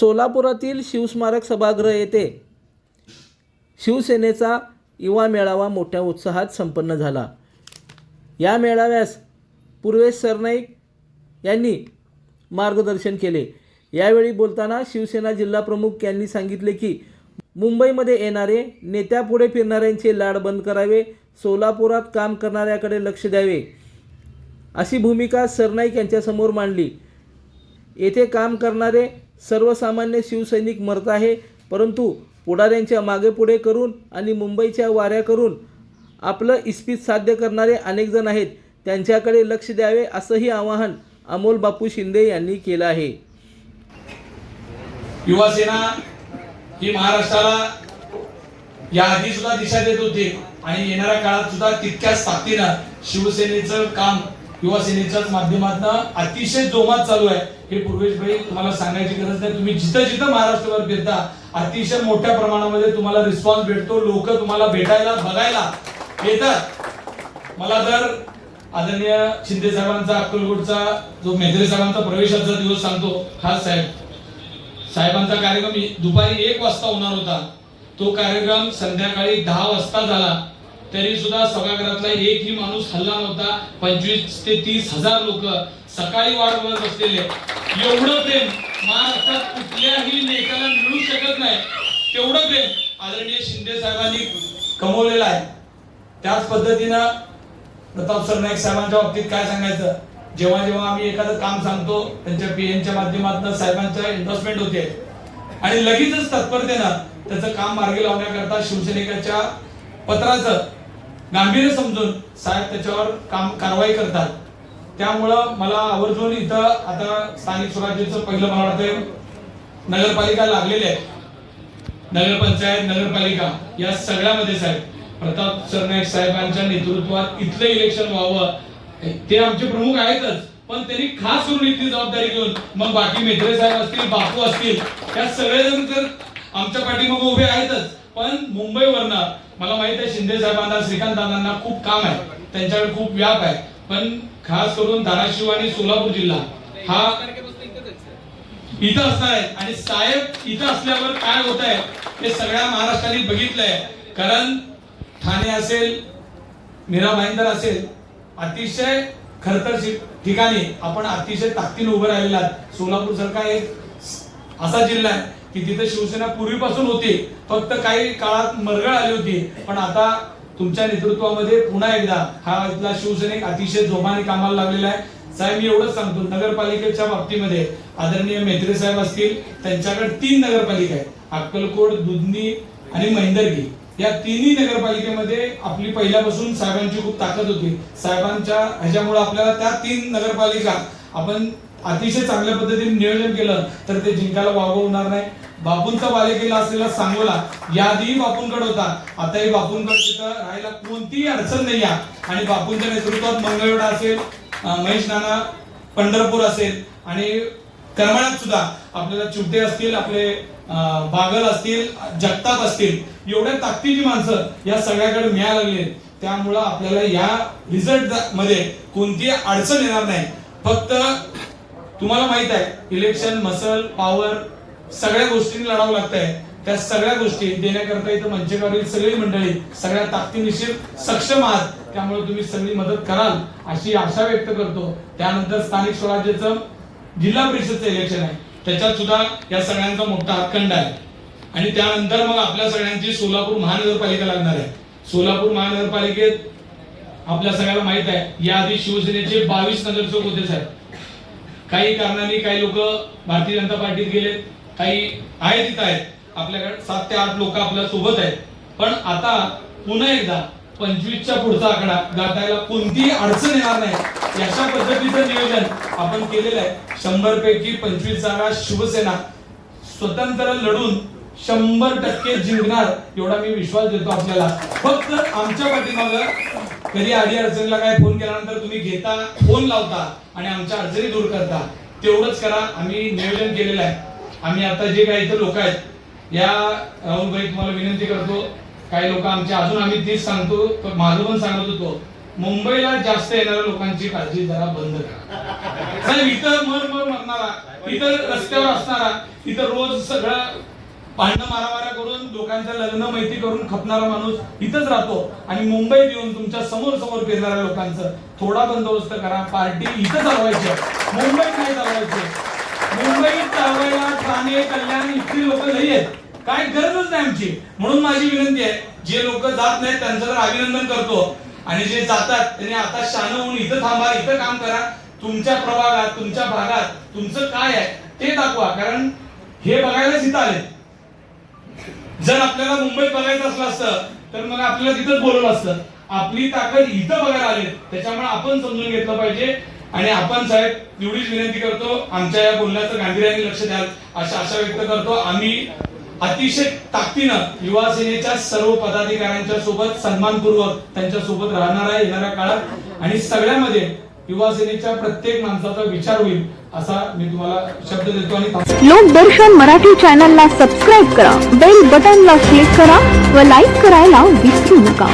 सोलापुरातील शिवस्मारक सभागृह येथे शिवसेनेचा युवा मेळावा मोठ्या उत्साहात संपन्न झाला. या मेळाव्यास पूर्वेश सरनाईक यांनी मार्गदर्शन केले. यावेळी बोलताना शिवसेना जिल्हाप्रमुख यांनी सांगितले की मुंबईमध्ये येणारे नेत्यापुढे फिरणाऱ्यांचे लाड बंद करावे सोलापुरात काम करणाऱ्याकडे लक्ष द्यावे अशी भूमिका सरनाईक यांच्यासमोर मांडली. येथे काम करणारे सर्वसामान्य शिवसैनिक मरत आहे. परंतु पुढाऱ्यांच्या मागे पुढे करून आणि मुंबईच्या वाऱ्या करून आपलं इस्पित साध्य करणारे अनेकजण आहेत. त्यांच्याकडे लक्ष द्यावे असंही आवाहन अमोल बापू शिंदे यांनी केलं आहे. युवा सेना ही महाराष्ट्राला या आधी सुद्धा दिशा देत होती आणि येणाऱ्या काळात सुद्धा तितक्याच ताकदीनं शिवसेनेचं काम युवा सेनेच्याच माध्यमातून अतिशय जोमात चालू आहे. हे पूर्वेश भाई तुम्हाला सांगायची गरज नाही. तुम्ही जिथं जिथं महाराष्ट्रभर फिरता अतिशय मोठ्या प्रमाणामध्ये तुम्हाला रिस्पॉन्स भेटतो. लोक तुम्हाला भेटायला बघायला येतात. मला तर आदरणीय शिंदे साहेबांचा अक्कलकोटचा जो मेहत्रे साहेबांचा प्रवेशाचा दिवस सांगतो खास साहेब. साहेबांचा कार्यक्रम दुपारी एक वाजता होणार होता. तो कार्यक्रम संध्याकाळी दहा वाजता झाला. तरी सुद्धा सभागृहातला एकही माणूस हल्ला नव्हता. पंचवीस ते तीस हजार लोक सकाळी वाट बघत बसलेले. एवढं प्रेम महाराष्ट्रात कुठल्याही नेत्याला मिळू शकत नाही. तेवढं प्रेम आदरणीय शिंदे साहेबांनी कमवलेलं आहे. त्याच पद्धतीनं प्रताप सरनाईक साहेबांच्या बाबतीत काय सांगायचं? जेव्हा जेव्हा आम्ही एखादं काम सांगतो त्यांच्या पीएनच्या माध्यमातून साहेबांच्या इन्व्हेस्टमेंट होते. आणि लगेचच तत्परतेनं त्याचं काम मार्गी लावण्याकरता शिवसेनेच्या पत्राचं गांभीर्य समजून साहेब त्याच्यावर काम कारवाई करतात. त्यामुळं मला आवर्जून इथं आता स्थानिक स्वराज्याचं पहिलं मला वाटतं नगरपालिका लागलेली आहे. नगरपंचायत नगरपालिका या सगळ्यामध्ये साहेब प्रताप सरनाईक साहेबांच्या नेतृत्वात इथलं इलेक्शन व्हावं. ते आमचे प्रमुख आहेतच पण त्यांनी खास करून इथली जबाबदारी घेऊन मग बाकी मेत्रे साहेब असतील बापू असतील त्या सगळेजण तर आमच्या पाठीमागे उभे आहेतच. पण मुंबईवरनं मला माहीत आहे शिंदे साहेबांना श्रीकांत दादांना खूप काम आहे. त्यांच्याकडे खूप व्याप आहे. पण खास करून धाराशिव आणि सोलापूर जिल्हा हा इथं असणार आहे. आणि साहेब इथं असल्यावर काय होत आहे हे सगळ्या महाराष्ट्राने बघितलंय. कारण ठाणे असेल मीरा भाईंदर असेल अतिशय खरतर ठिकाणी आपण अतिशय ताकदीने उभं राहिलेला आहात. सोलापूर सारखा एक असा जिल्हा आहे. की तिथे शिवसेना पूर्वीपासून होती फक्त काही काळात मरगळ आली होती. पण आता तुमच्या नेतृत्वामध्ये पुन्हा एकदा हा इथला शिवसैनिक अतिशय जोमाने कामाला लागलेला आहे. साहेब मी एवढंच सांगतो नगरपालिकेच्या बाबतीमध्ये आदरणीय मेत्रे साहेब असतील त्यांच्याकडे तीन नगरपालिका आहेत. अक्कलकोट दुधनी आणि महिंदरगी. या तिन्ही नगरपालिकेमध्ये आपली पहिल्यापासून साहेबांची खूप ताकद होती. साहेबांच्या ह्याच्यामुळे आपल्याला त्या तीन नगरपालिका आपण अतिशय चांगल्या पद्धतीने नियोजन केलं तर ते जिंकायला वागव होणार नाही. बापूंचा बालेकिल्ला असलेला सांगोला याआधीही बापूंकड होता. आताही बापूंकडे तिथं राहायला कोणतीही अडचण नाही आहे. आणि बापूंच्या नेतृत्वात मंगळवेढा असेल महेश नाना पंढरपूर असेल आणि करमाळ्यात सुद्धा आपल्याला चिवटे असतील आपले बागल असतील जगताप असतील एवढ्या ताकदीची माणसं या सगळ्याकडे मिळायला लागली त्यामुळं आपल्याला या रिझल्टमध्ये कोणतीही अडचण येणार नाही. फक्त तुम्हाला माहीत आहे इलेक्शन मसल पॉवर सगळ्या गोष्टींनी लढावं लागत आहे त्या सगळ्या गोष्टी देण्याकरता इथं मंचकावरील सगळी मंडळी सगळ्या ताकदीनिशीर सक्षम आहात. त्यामुळे तुम्ही सगळी मदत कराल अशी आशा व्यक्त करतो. त्यानंतर स्थानिक स्वराज्याचं जिल्हा परिषदचं इलेक्शन आहे. त्याच्यात सुद्धा या सगळ्यांचा मोठा हातखंड आहे. आणि त्यानंतर मग आपल्या सगळ्यांची सोलापूर महानगरपालिका लागणार आहे. सोलापूर महानगरपालिकेत आपल्या सगळ्याला माहीत आहे याआधी शिवसेनेचे बावीस नगरसेवक होते साहेब. काही कारणाने काही लोक भारतीय जनता पार्टीत गेलेत काही आहेत तिथं आहेत. आपल्याकडे सात ते आठ लोक आपल्यासोबत आहेत. पण आता पुन्हा एकदा पंचवीसच्या पुढचा आकडा गाठायला कोणतीही अडचण येणार नाही. अशा पद्धतीचं नियोजन आपण केलेलं आहे. शंभर पैकी पंचवीस जागा शिवसेना स्वतंत्र लढून शंभर टक्के जिंकणार एवढा मी विश्वास देतो आपल्याला. फक्त आमच्या पाठीमागं कधी आधी अडचणीला काय फोन केल्यानंतर तुम्ही घेता फोन लावता आणि आमच्या अडचणी दूर करता तेवढंच करा. आम्ही नियोजन केलेलं आहे. आम्ही आता जे काही इथं लोक आहेत या राहुल भाई तुम्हाला विनंती करतो काही लोक आमच्या अजून आम्ही तीच सांगतो माझं पण सांगत होतो मुंबईला जास्त येणाऱ्या लोकांची काळजी जरा बंद करा. म्हणजे इथं मर मर मरणारा इथं रस्त्यावर असणारा इथं रोज सगळं भांडणं मारामाऱ्या करून लोकांच्या लग्न माहिती करून खपणारा माणूस इथंच राहतो. आणि मुंबईत येऊन तुमच्यासमोर समोर फिरणाऱ्या लोकांचं थोडा बंदोबस्त करा. पार्टी इथं चालवायची मुंबईत नाही चालवायची. मुंबईत चालवायला ठाणे कल्याण इथली लोक नाही आहेत. काय गरजच नाही आमची. म्हणून माझी विनंती आहे जे लोक जात नाहीत त्यांचं तर अभिनंदन करतो. आणि जे जातात त्यांनी आता शान होऊन इथं थांबा इथं काम करा. तुमच्या प्रभागात तुमच्या भागात तुमचं काय आहे ते दाखवा. कारण हे बघायलाच इथं आले जर आपल्याला मुंबईत बघायचं असलं असतं तर मग आपल्याला तिथंच बोलवलं असतं. आपली ताकद इथं बघायला आली त्याच्यामुळे आपण समजून घेतलं पाहिजे. आणि आपण साहेब एवढीच विनंती करतो आमच्या या बोलण्याचं गांभीर्याने लक्ष द्याल अशा आशा व्यक्त करतो. आम्ही अतिशय ताकदीनं युवा सेनेच्या सर्व पदाधिकाऱ्यांच्या सोबत सन्मानपूर्वक त्यांच्यासोबत राहणार आहे येणाऱ्या काळात. आणि सगळ्यामध्ये युवा सेनेच्या प्रत्येक माणसाचा विचार होईल असा मी तुम्हाला शब्द देतो आणि लोकदर्शन मराठी चॅनलला सबस्क्राईब करा बेल बटनला क्लिक करा व लाईक करायला विसरू नका.